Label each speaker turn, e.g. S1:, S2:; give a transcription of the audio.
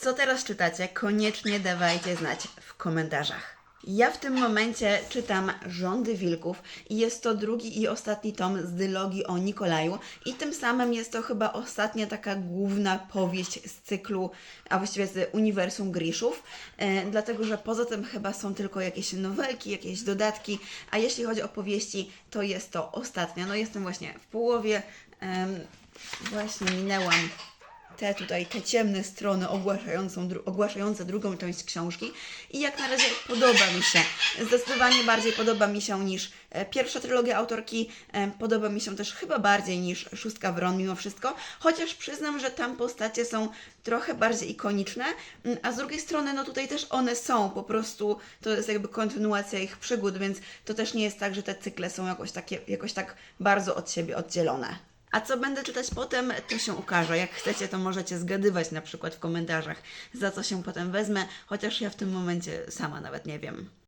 S1: Co teraz czytacie? Koniecznie dawajcie znać w komentarzach. Ja w tym momencie czytam Rządy Wilków i jest to drugi i ostatni tom z dylogii o Nikolaju i tym samym jest to chyba ostatnia taka główna powieść z cyklu, a właściwie z uniwersum Griszów, e, dlatego że poza tym chyba są tylko jakieś nowelki, jakieś dodatki, a jeśli chodzi o powieści, to jest to ostatnia. No jestem właśnie w połowie, em, właśnie minęłam te tutaj, te ciemne strony ogłaszającą, ogłaszające drugą część książki. I jak na razie podoba mi się. Zdecydowanie bardziej podoba mi się niż e, pierwsza trylogia autorki, e, podoba mi się też chyba bardziej niż Szóstka Wron mimo wszystko, chociaż przyznam, że tam postacie są trochę bardziej ikoniczne, mm, a z drugiej strony no tutaj też one są, po prostu to jest jakby kontynuacja ich przygód, więc to też nie jest tak, że te cykle są jakoś, takie, jakoś tak bardzo od siebie oddzielone. A co będę czytać potem, to się ukaże. Jak chcecie, to możecie zgadywać na przykład w komentarzach, za co się potem wezmę, chociaż ja w tym momencie sama nawet nie wiem.